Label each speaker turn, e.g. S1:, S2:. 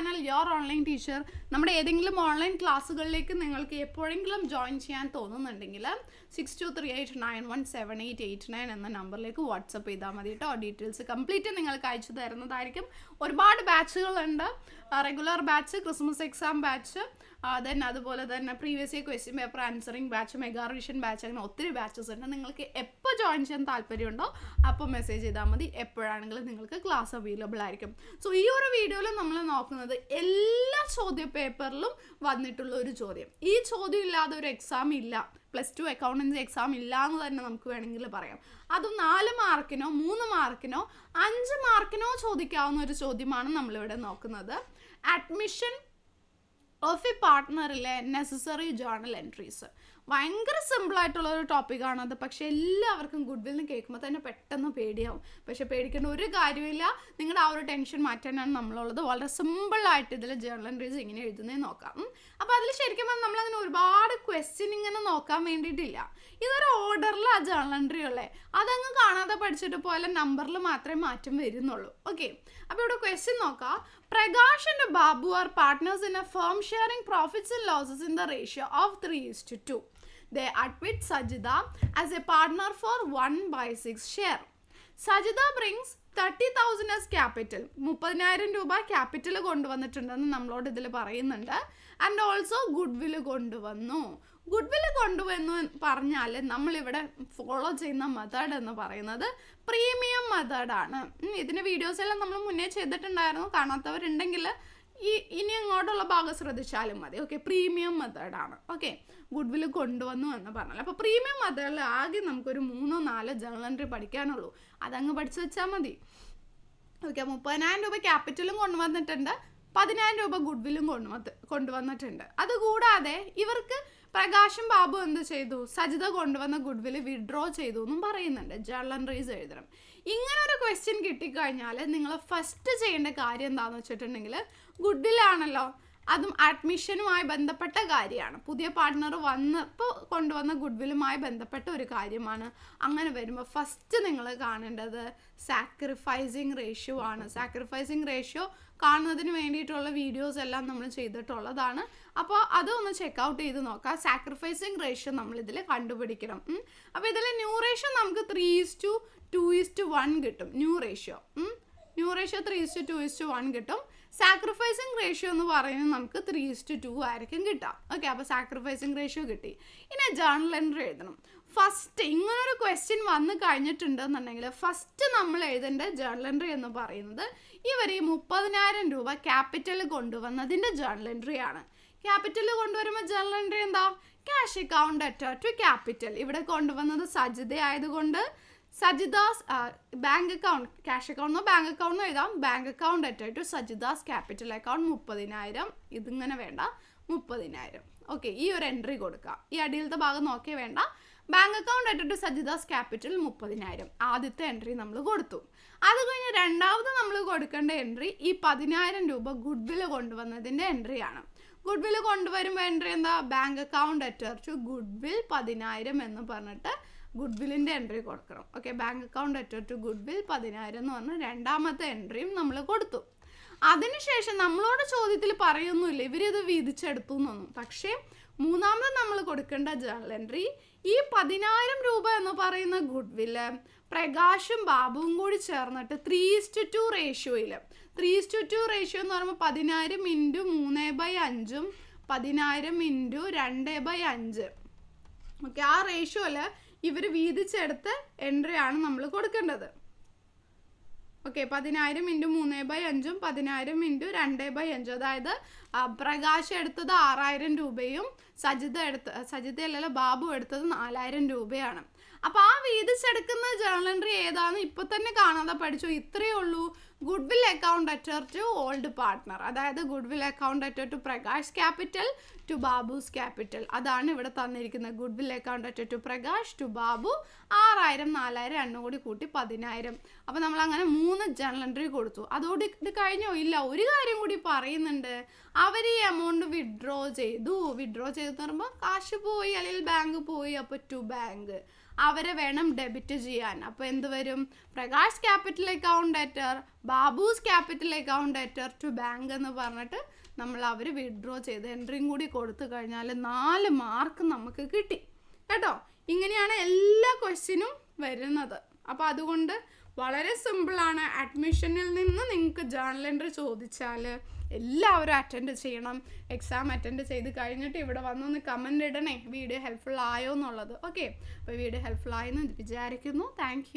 S1: Channel your online teacher നമ്മുടെ ഏതെങ്കിലും online ക്ലാസ്സുകളിലേക്ക് നിങ്ങൾക്ക് എപ്പോഴെങ്കിലും ജോയിൻ ചെയ്യാൻ തോന്നുന്നുണ്ടെങ്കിൽ six two three eight nine one seven eight eight nine എന്ന നമ്പറിലേക്ക് വാട്സപ്പ് ചെയ്താൽ മതി കേട്ടോ ഡീറ്റെയിൽസ് കംപ്ലീറ്റ് നിങ്ങൾക്ക് അയച്ചു തരുന്നതായിരിക്കും. ഒരുപാട് ബാച്ചുകളുണ്ട് regular batch Christmas exam batch then അതുപോലെ തന്നെ previous year question paper answering batch mega revision batch അങ്ങനെ ഒത്തിരി ബാച്ചസ് ഉണ്ട്. നിങ്ങൾക്ക് എപ്പോൾ ജോയിൻ ചെയ്യാൻ താല്പര്യമുണ്ടോ അപ്പോൾ മെസ്സേജ് ചെയ്താൽ മതി. എപ്പോഴാണെങ്കിലും നിങ്ങൾക്ക് ക്ലാസ് അവൈലബിൾ ആയിരിക്കും. സോ ഈ ഒരു വീഡിയോയിൽ നമ്മൾ നോക്കുന്നത് എല്ലാ ചോദ്യ പേപ്പറിലും വന്നിട്ടുള്ള ഒരു ചോദ്യം. ഈ ചോദ്യം ഇല്ലാതെ ഒരു എക്സാം ഇല്ല. പ്ലസ് ടു അക്കൗണ്ടൻസി എക്സാം ഇല്ല എന്ന് തന്നെ നമുക്ക് വേണമെങ്കിൽ പറയാം. അത് നാല് മാർക്കിനോ മൂന്ന് മാർക്കിനോ അഞ്ച് മാർക്കിനോ ചോദിക്കാവുന്ന ഒരു ചോദ്യമാണ് നമ്മളിവിടെ നോക്കുന്നത്. അഡ്മിഷൻ ഓഫ് എ പാർട്ട്ണറിലെ നെസസറി ജേർണൽ എൻട്രീസ് ഭയങ്കര സിമ്പിൾ ആയിട്ടുള്ള ഒരു ടോപ്പിക്കാണ് അത്. പക്ഷേ എല്ലാവർക്കും ഗുഡ് വില്ലിന് കേൾക്കുമ്പോൾ തന്നെ പെട്ടെന്ന് പേടിയാവും. പക്ഷെ പേടിക്കേണ്ട ഒരു കാര്യമില്ല നിങ്ങളുടെ ആ ഒരു ടെൻഷൻ മാറ്റാനാണ് നമ്മളുള്ളത്. വളരെ സിമ്പിളായിട്ട് ഇതിൽ ജേർണൽ എൻട്രീസ് ഇങ്ങനെ എഴുതുന്നേ നോക്കാം. അപ്പോൾ അതിൽ ശരിക്കും പറഞ്ഞാൽ നമ്മളങ്ങനെ ഒരുപാട് ക്വസ്റ്റ്യൻ ഇങ്ങനെ നോക്കാൻ വേണ്ടിയിട്ടില്ല. ഇതൊരു ഓർഡറിലാണ് ജേർണൽ എൻട്രി ഉള്ളത് അതങ്ങ് കാണാതെ പഠിച്ചിട്ട് പോലെ നമ്പറിൽ മാത്രമേ മാറ്റം വരുന്നുള്ളൂ. ഓക്കെ അപ്പോൾ ഇവിടെ ക്വസ്റ്റ്യൻ നോക്കാം. Prakash and Babu are partners in a firm sharing profits and losses in the ratio of three is two admit Sajitha as a partner for one by six share Sajitha brings thirty thousand as capital മുപ്പതിനായിരം രൂപ capital കൊണ്ടുവന്നിട്ടുണ്ടെന്ന് നമ്മളോട് ഇതിൽ പറയുന്നുണ്ട്. And also good കൊണ്ടുവന്നു. Good കൊണ്ടുവന്നു പറഞ്ഞാൽ നമ്മളിവിടെ ഫോളോ ചെയ്യുന്ന മെത്തേഡ് എന്ന് പറയുന്നത് പ്രീമിയം മെത്തേഡാണ് ഇതിന്റെ വീഡിയോസ് എല്ലാം നമ്മൾ മുന്നേ ചെയ്തിട്ടുണ്ടായിരുന്നു. കാണാത്തവരുണ്ടെങ്കിൽ ഈ ഇനി അങ്ങോട്ടുള്ള ഭാഗം ശ്രദ്ധിച്ചാലും മതി. ഓക്കെ പ്രീമിയം മെത്തേഡാണ് ഓക്കെ ഗുഡ് വില്ല് കൊണ്ടുവന്നു എന്ന് പറഞ്ഞാൽ അപ്പോൾ പ്രീമിയം മെത്തേഡിൽ ആകെ നമുക്കൊരു മൂന്നോ നാലോ ജേണൽ എൻട്രി പഠിക്കാനുള്ളൂ. അതങ്ങ് പഠിച്ചു വെച്ചാൽ മതി. ഓക്കെ മുപ്പതിനായിരം രൂപ ക്യാപിറ്റലും കൊണ്ടുവന്നിട്ടുണ്ട്. പതിനായിരം രൂപ ഗുഡ് വില്ലും കൊണ്ടുവന്ന് കൊണ്ടുവന്നിട്ടുണ്ട്. അതുകൂടാതെ ഇവർക്ക് പ്രകാശും ബാബു എന്ത് ചെയ്തു? സജിത കൊണ്ടുവന്ന ഗുഡ്വിൽ വിഡ്രോ ചെയ്തു എന്നും പറയുന്നുണ്ട്. ജേർണൽ റീസ് എഴുതണം. ഇങ്ങനെ ഒരു ക്വസ്റ്റ്യൻ കിട്ടിക്കഴിഞ്ഞാൽ നിങ്ങൾ ഫസ്റ്റ് ചെയ്യേണ്ട കാര്യം എന്താണെന്ന് വെച്ചിട്ടുണ്ടെങ്കിൽ ഗുഡ് വില്ലാണല്ലോ അതും അഡ്മിഷനുമായി ബന്ധപ്പെട്ട കാര്യമാണ്. പുതിയ പാർട്ട്ണർ വന്നപ്പോൾ കൊണ്ടുവന്ന ഗുഡ് വില്ലുമായി ബന്ധപ്പെട്ട ഒരു കാര്യമാണ്. അങ്ങനെ വരുമ്പോൾ ഫസ്റ്റ് നിങ്ങൾ കാണേണ്ടത് സാക്രിഫൈസിങ് റേഷ്യോ ആണ്. സാക്രിഫൈസിങ് റേഷ്യോ കാണുന്നതിന് വേണ്ടിയിട്ടുള്ള വീഡിയോസ് എല്ലാം നമ്മൾ ചെയ്തിട്ടുള്ളതാണ്. അപ്പോൾ അതൊന്ന് ചെക്ക് ഔട്ട് ചെയ്ത് നോക്കാം. സാക്രിഫൈസിങ് റേഷ്യോ നമ്മൾ ഇതിൽ കണ്ടുപിടിക്കണം. അപ്പോൾ ഇതിൽ ന്യൂ റേഷ്യോ നമുക്ക് three is to two is to one കിട്ടും. New ratio new ratio three is to two is to one കിട്ടും. സാക്രിഫൈസിങ് റേഷ്യോ എന്ന് പറയുന്നത് നമുക്ക് ത്രീ ഇസ്റ്റ് ടു ആയിരിക്കും കിട്ടാം ഓക്കെ അപ്പോൾ സാക്രിഫൈസിങ് റേഷ്യോ കിട്ടി. ഇനി ജേർണൽ എൻട്രി എഴുതണം. ഫസ്റ്റ് ഇങ്ങനൊരു ക്വസ്റ്റ്യൻ വന്നു കഴിഞ്ഞിട്ടുണ്ടെന്നുണ്ടെങ്കിൽ ഫസ്റ്റ് നമ്മൾ എഴുതേണ്ട ജേർണൽ എൻട്രി എന്ന് പറയുന്നത് ഇവർ ഈ മുപ്പതിനായിരം രൂപ ക്യാപിറ്റൽ കൊണ്ടുവന്നതിന്റെ ജേർണൽ എൻട്രി ആണ്. ക്യാപിറ്റൽ കൊണ്ടുവരുമ്പോൾ ജേർണൽ എൻട്രി എന്താ? ക്യാഷ് അക്കൗണ്ട് അറ്റർ ടു ക്യാപിറ്റൽ ഇവിടെ കൊണ്ടുവന്നത് സജിത ആയതുകൊണ്ട് സജിദാസ് ബാങ്ക് അക്കൗണ്ട് ക്യാഷ് അക്കൗണ്ടോ ബാങ്ക് അക്കൗണ്ടോ എഴുതാം. Bank account അറ്റർ to Saji Das capital account മുപ്പതിനായിരം. ഇതിങ്ങനെ വേണ്ട. മുപ്പതിനായിരം. ഓക്കെ ഈ ഒരു എൻട്രി കൊടുക്കുക ഈ അടിയിലത്തെ ഭാഗം നോക്കിയേ വേണ്ട. Bank account അറ്റർ to Saji Das capital മുപ്പതിനായിരം. ആദ്യത്തെ എൻട്രി നമ്മൾ കൊടുത്തു. അത് കഴിഞ്ഞ് രണ്ടാമത് നമ്മൾ കൊടുക്കേണ്ട എൻട്രി ഈ പതിനായിരം രൂപ ഗുഡ് വിൽ കൊണ്ടുവന്നതിന്റെ എൻട്രിയാണ് വിൽ കൊണ്ടുവരുമ്പോൾ എൻട്രി എന്താ? ബാങ്ക് അക്കൗണ്ട് അറ്റർച്ചു ടു ഗുഡ് വിൽ പതിനായിരം എന്ന് പറഞ്ഞിട്ട് ഗുഡ് വില്ലിന്റെ എൻട്രി കൊടുക്കണം. Okay bank account Atto to goodwill പതിനായിരം എന്ന് പറഞ്ഞ രണ്ടാമത്തെ എൻട്രിയും നമ്മൾ കൊടുത്തു. അതിനുശേഷം നമ്മളോട് ചോദ്യത്തിൽ പറയുന്നില്ല ഇവരിത് വീതിച്ചെടുത്തു എന്നൊന്നും. പക്ഷേ മൂന്നാമത് നമ്മൾ കൊടുക്കേണ്ട ജേണൽ എൻട്രി ഈ പതിനായിരം രൂപ എന്ന് പറയുന്ന ഗുഡ് വില്ല് പ്രകാശും ബാബുവും കൂടി ചേർന്നിട്ട് three is to two റേഷ്യോയിൽ three is to two ratio എന്ന് പറയുമ്പോൾ പതിനായിരം ഇന്റു മൂന്ന് ബൈ അഞ്ചും പതിനായിരം ഇന്റു രണ്ട് ബൈ അഞ്ച്. ഓക്കെ ആ റേഷ്യോയിൽ ഇവർ വീതിച്ചെടുത്ത എൻട്രി ആണ് നമ്മൾ കൊടുക്കേണ്ടത്. ഓക്കെ പതിനായിരം ഇന്റു മൂന്ന് ബൈ അഞ്ചും പതിനായിരം ഇന്റു രണ്ട് ബൈ അഞ്ചും. അതായത് പ്രകാശ് എടുത്തത് ആറായിരം രൂപയും സജിത എടുത്ത സജിത അല്ലല്ലോ ബാബു എടുത്തത് നാലായിരം രൂപയാണ്. അപ്പോൾ ആ വീതിച്ചെടുക്കുന്ന ജേണൽ എൻട്രി ഏതാണെന്ന് ഇപ്പോൾ തന്നെ കാണാതെ പഠിച്ചു? ഇത്രയേ ഉള്ളൂ. Goodwill account അറ്റർ to old partner അതായത് goodwill account അറ്റർ to Prakash capital to Babu's capital അതാണ് ഇവിടെ തന്നിരിക്കുന്നത്. Goodwill account അറ്റർ to Prakash to Babu ആറായിരം നാലായിരം രണ്ടും കൂടി കൂട്ടി പതിനായിരം. അപ്പോൾ നമ്മൾ അങ്ങനെ മൂന്ന് ജേണൽ എൻട്രി കൊടുത്തു. അതോട് ഇത് കഴിഞ്ഞോ? ഇല്ല ഒരു കാര്യം കൂടി പറയുന്നുണ്ട്. അവർ ഈ എമൗണ്ട് വിഡ്രോ ചെയ്തു. വിഡ്രോ ചെയ്തു പറയുമ്പോൾ കാശ് പോയി അല്ലെങ്കിൽ ബാങ്ക് പോയി. അപ്പോൾ ടു ബാങ്ക് അവരെ വേണം ഡെബിറ്റ് ചെയ്യാൻ. അപ്പോൾ എന്ത് വരും? Prakash capital account ഏറ്റർ Babu's capital account ഏറ്റർ to bank എന്ന് പറഞ്ഞിട്ട് നമ്മൾ അവർ വിഡ്രോ ചെയ്ത് എൻട്രിയും കൂടി കൊടുത്തു കഴിഞ്ഞാൽ നാല് മാർക്ക് നമുക്ക് കിട്ടി. കേട്ടോ? ഇങ്ങനെയാണ് എല്ലാ ക്വസ്റ്റ്യനും വരുന്നത്. അപ്പോൾ അതുകൊണ്ട് വളരെ സിമ്പിളാണ്. അഡ്മിഷനിൽ നിന്ന് നിങ്ങൾക്ക് ജേണൽ എൻട്രി ചോദിച്ചാൽ എല്ലാവരും അറ്റൻഡ് ചെയ്യണം. എക്സാം അറ്റൻഡ് ചെയ്ത് കഴിഞ്ഞിട്ട് ഇവിടെ വന്നൊന്ന് കമന്റ് ഇടണേ. വീഡിയോ ഹെൽപ്ഫുൾ ആയോ എന്നുള്ളത്. ഓക്കെ? അപ്പോൾ വീഡിയോ ഹെൽപ്ഫുൾ ആയെന്ന് വിചാരിക്കുന്നു. താങ്ക്